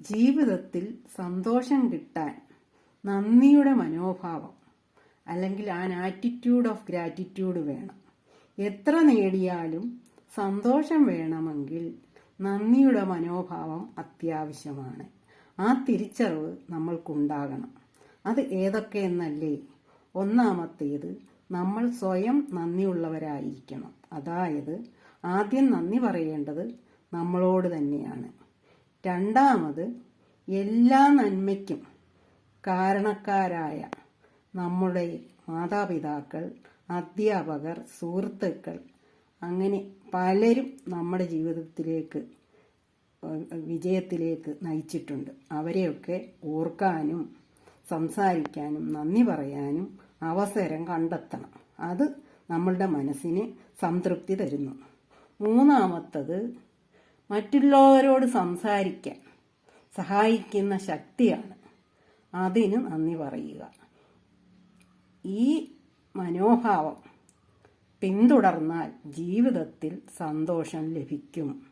ജീവിതത്തിൽ സന്തോഷം കിട്ടാൻ നന്ദിയുടെ മനോഭാവം അല്ലെങ്കിൽ ആൻ ആറ്റിറ്റ്യൂഡ് ഓഫ് ഗ്രാറ്റിറ്റ്യൂഡ് വേണം. എത്ര നേടിയാലും സന്തോഷം വേണമെങ്കിൽ നന്ദിയുടെ മനോഭാവം അത്യാവശ്യമാണ്. ആ തിരിച്ചറിവ് നമ്മൾക്കുണ്ടാകണം. അത് ഏതൊക്കെയെന്നല്ലേ? ഒന്നാമത്തേത് നമ്മൾ സ്വയം നന്ദിയുള്ളവരായിരിക്കണം. അതായത് ആദ്യം നന്ദി പറയേണ്ടത് നമ്മളോട് തന്നെയാണ്. രണ്ടാമത് എല്ലാ നന്മയ്ക്കും കാരണക്കാരായ നമ്മുടെ മാതാപിതാക്കൾ അധ്യാപകർ സുഹൃത്തുക്കൾ അങ്ങനെ പലരും നമ്മുടെ ജീവിതത്തിലേക്ക് വിജയത്തിലേക്ക് നയിച്ചിട്ടുണ്ട്. അവരെയൊക്കെ ഓർക്കാനും സംസാരിക്കാനും നന്ദി പറയാനും അവസരം കണ്ടെത്തണം. അത് നമ്മളുടെ മനസ്സിന് സംതൃപ്തി തരുന്നു. മൂന്നാമത്തത് മറ്റുള്ളവരോട് സംസാരിക്കാൻ സഹായിക്കുന്ന ശക്തിയാണ്. അതിന് നന്ദി പറയുക. ഈ മനോഭാവം പിന്തുടർന്നാൽ ജീവിതത്തിൽ സന്തോഷം ലഭിക്കും.